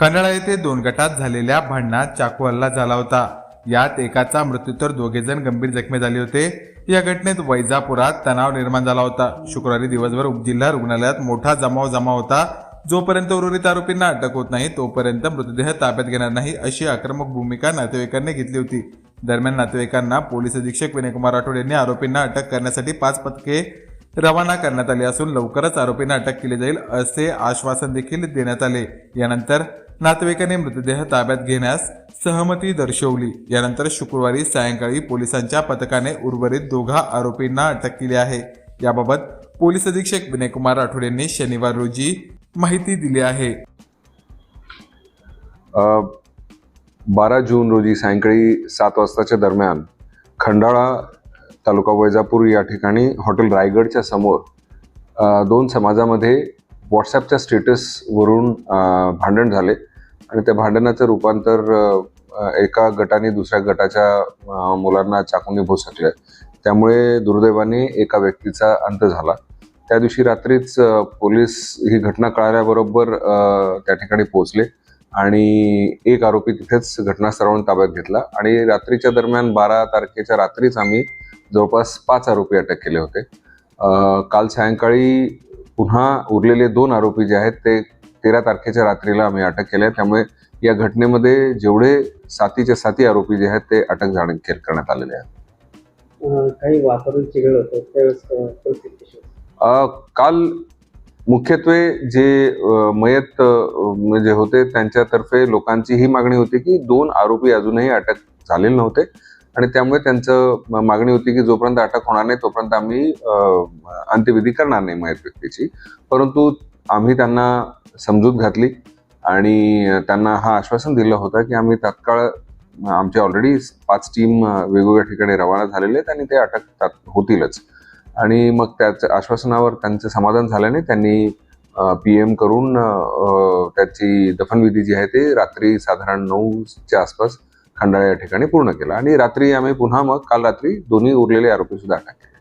खंडाळा येथे दोन गटात झालेल्या भांडणात चाकू हल्ला झाला होता. यात एकाचा मृत्यू तर दोघे जण गंभीर जखमी झाले होते. या घटनेत वैजापुरात तणाव निर्माण झाला होता. शुक्रवारी दिवसभर उपजिल्हा रुग्णालयात मोठा जमाव जमा होता. जोपर्यंत उर्वरित आरोपींना अटक होत नाही तोपर्यंत मृतदेह ताब्यात घेणार नाही अशी आक्रमक भूमिका नातेवाईकांनी घेतली होती. दरम्यान नातेवाईकांना पोलीस अधीक्षक विनयकुमार राठोड यांनी आरोपींना अटक करण्यासाठी पाच पथके रवाना करण्यात आली असून लवकरच आरोपींना अटक केली जाईल असे आश्वासन देखील देण्यात आले. यानंतर नातेवाईकांनी मृतदेह ताब्यात घेण्यास सहमती दर्शवली. यानंतर शुक्रवारी सायंकाळी पोलिसांच्या पथकाने उर्वरित दोघा आरोपींना अटक केली आहे. याबाबत पोलीस अधीक्षक विनयकुमार राठोड यांनी शनिवार रोजी माहिती दिली आहे. बारा जून रोजी सायंकाळी सात वाजताच्या दरम्यान खंडाळा तालुका वैजापूर या ठिकाणी हॉटेल रायगडच्या समोर दोन समाजामध्ये व्हॉट्सॲपच्या स्टेटसवरून भांडण झाले. आणि त्या भांडणाचं रूपांतर एका गटाने दुसऱ्या गटाच्या मुलांना चाकूने भोसकलं. त्यामुळे दुर्दैवाने एका व्यक्तीचा अंत झाला. त्या दिवशी रात्रीच पोलीस ही घटना कळाल्याबरोबर त्या ठिकाणी पोहोचले आणि एक आरोपी तिथेच घटनास्थळावरून ताब्यात घेतला. आणि रात्रीच्या दरम्यान बारा तारखेच्या रात्रीच आम्ही जवळपास पाच आरोपी अटक केले होते. काल सायंकाळी पुन्हा उरलेले दोन आरोपी जे आहेत ते तेरा तारखेच्या रात्रीला आम्ही अटक केले त्यामुळे या घटनेमध्ये जेवढे सातीचे साती आरोपी जे आहेत ते अटक जाणे करण्यात आलेले आहेत. काही वातावरण चिघळ होतं त्यावेळेस काल मुख्यत्वे जे मयत जे होते त्यांच्यातर्फे लोकांची ही मागणी होती की दोन आरोपी अजूनही अटक झालेले नव्हते. आणि त्यामुळे त्यांचं म- मागणी होती की जोपर्यंत अटक होणार नाही तोपर्यंत आम्ही अंत्यविधी करणार नाही मयत व्यक्तीची. परंतु आम्ही त्यांना समजूत घातली आणि त्यांना हा आश्वासन दिलं होतं की आम्ही तात्काळ आमचे ऑलरेडी पाच टीम वेगवेगळ्या ठिकाणी रवाना झालेले आहेत आणि ते अटक होतीलच. आणि मग त्याच आश्वासनावर त्यांचं समाधान झाल्याने त्यांनी पी एम करून त्याची दफनविधी जी आहे ते रात्री साधारण नऊच्या आसपास खंडाळा या ठिकाणी पूर्ण केला. आणि रात्री आम्ही पुन्हा मग काल रात्री दोन्ही उरलेले आरोपी सुद्धा अटक केले.